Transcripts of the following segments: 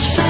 question.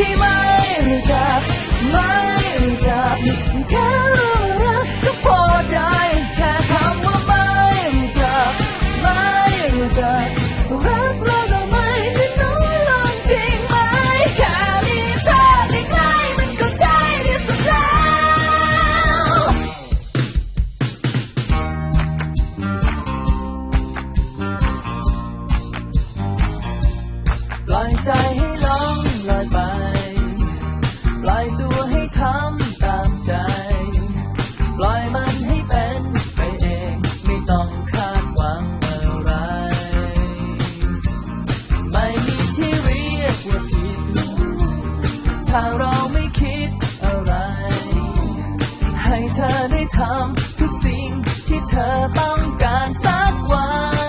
ที่ไม่รู้จักมา เราไม่คิดอะไร ให้เธอได้ทำทุกสิ่งที่เธอต้องการสักวัน